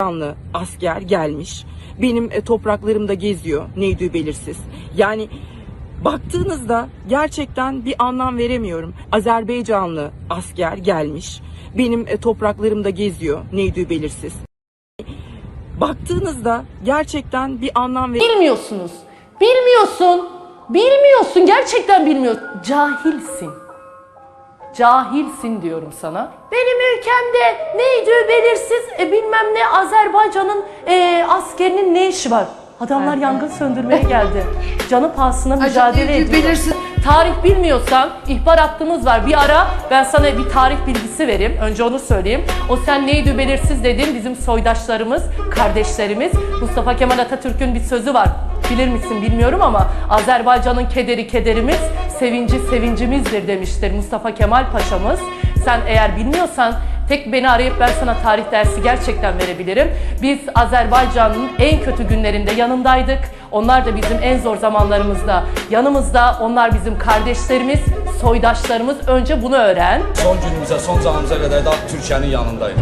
Azerbaycanlı asker gelmiş. Benim e, topraklarımda geziyor. Neydi belirsiz. Yani baktığınızda gerçekten bir anlam veremiyorum. Azerbaycanlı asker gelmiş. Benim e, topraklarımda geziyor. Neydi belirsiz. Baktığınızda gerçekten bir anlam veremiyorum. Bilmiyorsunuz. Bilmiyorsun. Bilmiyorsun. Gerçekten bilmiyorsun. Cahilsin. Cahilsin diyorum sana. Benim ülkemde neydi belirsiz e, bilmem ne Azerbaycan'ın e, askerinin ne işi var? Adamlar yangın söndürmeye geldi. Canı pahasına mücadele ediyor. belirsiz. Tarih bilmiyorsan ihbar hattımız var. Bir ara ben sana bir tarih bilgisi vereyim. Önce onu söyleyeyim. O sen neydi belirsiz dedin bizim soydaşlarımız, kardeşlerimiz. Mustafa Kemal Atatürk'ün bir sözü var. Bilir misin bilmiyorum ama Azerbaycan'ın kederi kederimiz, sevinci sevincimizdir demiştir Mustafa Kemal Paşa'mız. Sen eğer bilmiyorsan tek beni arayıp ben sana tarih dersi gerçekten verebilirim. Biz Azerbaycan'ın en kötü günlerinde yanındaydık. Onlar da bizim en zor zamanlarımızda yanımızda. Onlar bizim kardeşlerimiz, soydaşlarımız. Önce bunu öğren. Son günümüzə, son canımıza qədər də Türkiyənin yanındayıq.